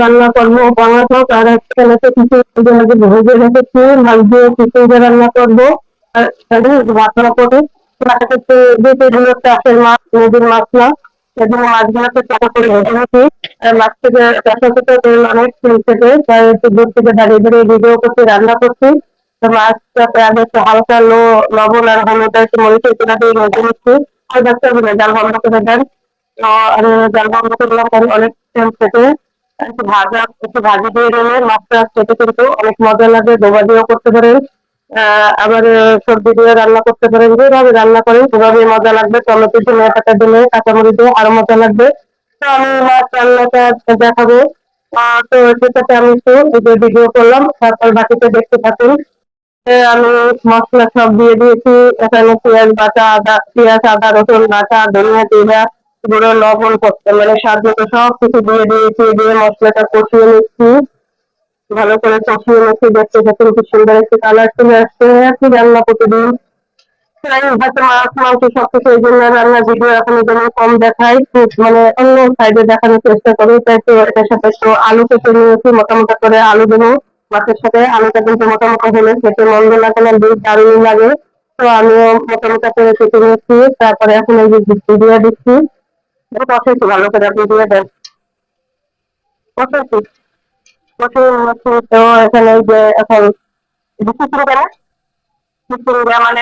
রান্না করব আর দিয়ে রান্না করব। আর মাছ মাছ আর থেকে অনেক থেকে, তাই দূর থেকে দাঁড়িয়ে ভিডিও করতে রান্না করছি। মাছটা হালকা লো, লবণ আর হলুদ আর একটু আর জাল বন্ধ করে দেন। তো জাল বন্ধ করলাম অনেক থেকে। একটু ভাজা, একটু ভাজি দিয়ে নিলে মাছটা খেতে কিন্তু অনেক মজা লাগে, ডোবা দিয়েও করতে পারেন। আবার সবজি দিয়ে রান্না করতে পারেন। যেভাবে রান্না করেন সেভাবে মজা লাগবে। টমেটো ধনে পাতা দিলে কাঁচামরিচ দিয়ে আরও মজা লাগবে। তো আমি মাছ রান্নাটা দেখাবো তো সেটাতে আমি একটু ভিডিও করলাম, তারপর বাকিটা দেখতে থাকুন। আমি মশলা সব দিয়ে দিয়েছি। এখানে পেঁয়াজ বাটা, আদা, পেঁয়াজ, আদা, রসুন বাটা, ধনিয়া, জিরা গুঁড়ো লবণ করতে মানে স্বাদ মতো সব কিছু দিয়ে দিয়েছি দিয়ে মশলাটা কষিয়ে নিচ্ছি। ভালো করে কষিয়ে নিচ্ছি, দেখতে দেখতে খুব সুন্দর একটি কালার চলে আসছে। একই রান্না প্রতিদিন। হয়তো মাছ, মাংস সবকিছু এই জন্য রান্নার ভিডিও এখন জন্য কম দেখাই মানে অন্য সাইডে দেখানোর চেষ্টা করি। তাই তো এটার সাথে একটু আলু কেটে নিয়েছি, মোটামুটি করে আলু দেবো। মাছের সাথে আলুটা কিন্তু মোটামুটি হলে খেতে মন্দ লাগে না বেশ দারুণ লাগে। তো আমিও মোটামুটি করে কেটে নিয়েছি তারপরে এখন এই যে দিয়ে করে আপনি দিয়ে কষিয়ে এখানে এখন মানে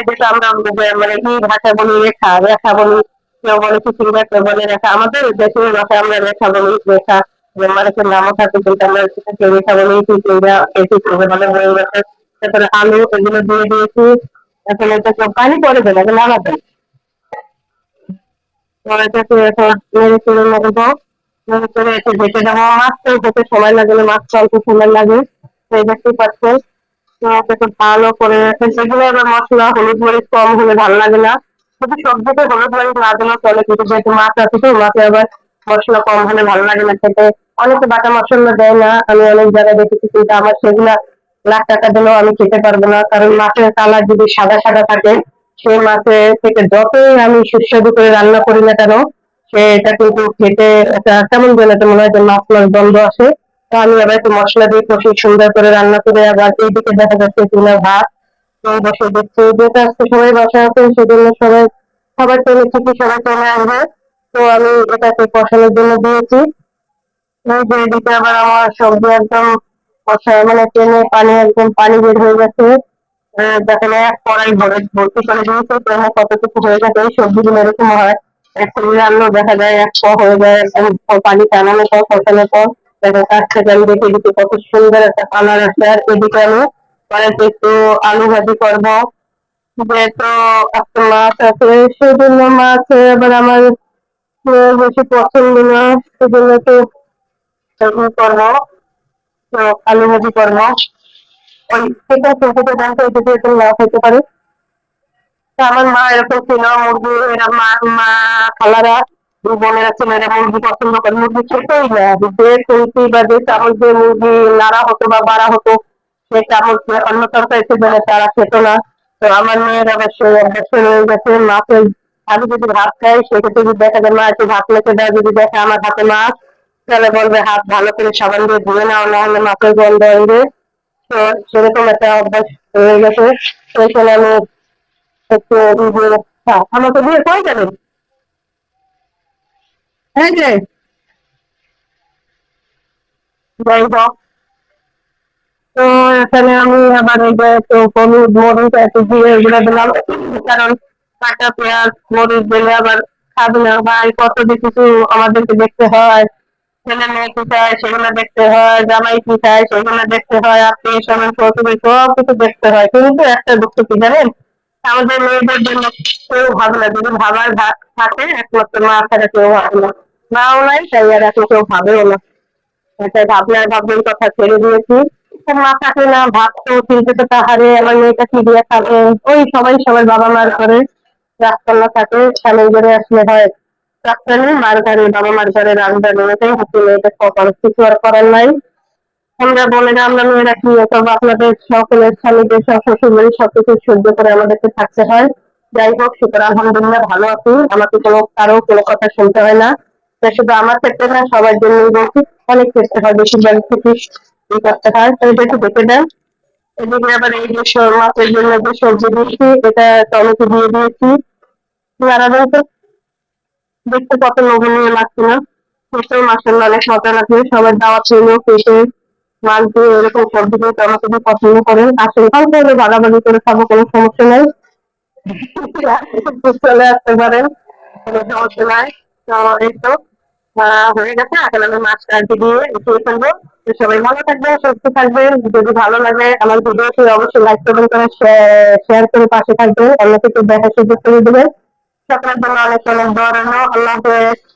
মানে আমাদের দেশের ভাষায় আমরা রেখা বলি রেখা মানুষের নামও থাকে কিন্তু আমরা রেখা বলি তারপরে আলু এগুলো দিয়ে দিয়েছি। এখন এটাকে পানি পরে নামাবেন তো এটাকে এখন তো হতে সময় লাগে না, মাছ তো অল্প সময় লাগে। তো দেখতেই পাচ্ছেন। এটাকে ভালো করে সেগুলো এবার মশলা, হলুদ মরিচ কম হলে ভালো লাগে না। শুধু সবজিতে হলুদ মরিচ না দিলেও চলে, কিন্তু যেহেতু মাছ আছে তো, মাছে আবার মশলা কম হলে ভালো লাগে না খেতে। অনেকে বাটা মশলা দেয় না, আমি অনেক জায়গায় দেখেছি, কিন্তু আমার সেগুলা লাখ টাকা দিলেও আমি খেতে পারব না। কারণ মাছের কালার যদি সাদা সাদা থাকে সেই মাছের থেকে যতই আমি সুস্বাদু করে রান্না করি না কেন সেটা কিন্তু খেতে একটা কেমন যেন একটা মনে হয় যে মাছ মাছ গন্ধ আসে। তো আমি আবার একটু মশলা দিয়ে কষি, সুন্দর করে রান্না করে আবার এইদিকে দেখা যাচ্ছে চুলা ভাত। বসে দেখছি যেটা আজকে সবাই বাসা আছে, সেজন্য সবাই খাবার চলে থেকে সবাই চলে আসবে। তো আমি এটাকে কষানোর জন্য দিয়েছি। এদিকে আবার আমার সবজি একদম কষা মানে টেনে পানি, একদম পানি বের হয়ে গেছে। আহ, দেখেন এক কড়াই ভরে ভর্তি করে দিয়েছে তো কতটুকু হয়ে এই সবজিগুলো এরকম হয়। এক সবজি দেখা যায় এক শ হয়ে যায় পানি টানানোর পর কষানোর পর দেখো কাছ থেকে আমি দেখে দিচ্ছি কত সুন্দর একটা কালার আছে। আর এদিকে আমি পরে একটু আলু ভাজি করব। যেহেতু একটা মাছ আছে সেজন্য মাছ এবার আমার বেশি পছন্দ না সেজন্য এরকম করব। তো আলু ভাজি করব। ওই সেটা হতে পারে? আমার মা এরকম ছিল, মুরগি, এরা মা মা খালারা ছেলেরা মুরগি পছন্দ করে। মুরগি খেতেই না মুরগি নাড়া হতো বা বাড়া হতো সেই চামচ অন্য তরকারি ছিল না তারা খেত না। তো আমার মেয়ের হয়ে গেছে। মাকে আমি যদি ভাত খাই সেক্ষেত্রে যদি দেখা যায়, মা একটু ভাত মেখে দেয়, যদি দেখে আমার হাতে মাছ, তাহলে বলবে, হাত ভালো করে সাবান দিয়ে ধুয়ে নাও না হলে মাছের গন্ধ আসবে। সেরকম একটা অভ্যাস হয়ে গেছে। আমি একটু ইয়ে হ্যাঁ যে যাই হোক। তো এখানে আমি আবার এই যে একটু হলুদ, মরিচ একটু দিয়ে এগুলো দিলাম। কারণ কাঁচা পেঁয়াজ, মরিচ দিলে আবার খাবে না। ভাই কত কিছু আমাদেরকে দেখতে হয়। ছেলে মেয়ে চায় সেগুলো দেখতে হয়, জামাই কি চায় সেগুলো দেখতে হয়, আত্মীয় স্বজন শ্বশুর সব কিছু দেখতে হয়। কিন্তু একটা দুঃখ কি জানেন? আমাদের মেয়েদের জন্য কেউ ভাবে না। যদি ভাবার থাকে, একমাত্র মা ছাড়া কেউ ভাবে না। মাও নাই, তাই আর এখন কেউ ভাবেও না। তাই ভাবনার ভাবনার কথা ছেড়ে দিয়েছি। মা থাকে না ভাত তো চিনতে তো তাহারে আমার মেয়েটা কি দিয়ে খাবে? ওই সবাই সবার বাবা মার করে রাজকন্যা থাকে, স্বামীর ঘরে আসলে হয়। রাজধানী মার বাবা মার রাজধানী এটাই হচ্ছে মেয়েদের কপাল, কিছু আর করার নাই। আমরা যে আমরা মেয়েরা কি সব আপনাদের সকলের স্বামীদের সব শ্বশুর বাড়ি সবকিছু সহ্য করে আমাদেরকে থাকতে হয়। যাই হোক, সুতরাং আলহামদুলিল্লাহ ভালো আছি। আমাকে কোনো, কারও কোনো কথা শুনতে হয় না। শুধু আমার ক্ষেত্রে না, সবার জন্যই বলছি, অনেক চেষ্টা হয় বেশিরভাগ থেকে করতে হয়। তো এটা একটু দেখে দেন। এদিকে আবার এই যে মাছের জন্য যে সবজি দিয়েছি, এটা টমেটো দিয়ে দিয়েছি। নাড়া তো দেখতে কত লোভনীয় লাগছে না? খেতেও মাসাল্লাহ অনেক মজা লাগবে সবার দাওয়া ছিল কেটে মাছ দিয়ে এরকম সবজি দিয়ে টমেটো দিয়ে পছন্দ করেন আসলে অল্প হলে ভাগাভাগি করে খাব, কোনো সমস্যা নাই। চলে আসতে পারেন। কোনো সমস্যা নাই। তো এই তো হয়ে গেছে। এখন আমি মাছ কাটতে দিয়ে খেয়ে ফেলব। সবাই ভালো থাকবেন, সুস্থ থাকবেন। যদি ভালো লাগে আমার ভিডিওটি অবশ্যই লাইক করবেন করে শেয়ার করে পাশে থাকবেন। অন্য কিছু দেখা সুযোগ করে দেবেন। জন্য অনেক অনেক দৌড়ানো আল্লাহ হাফেজ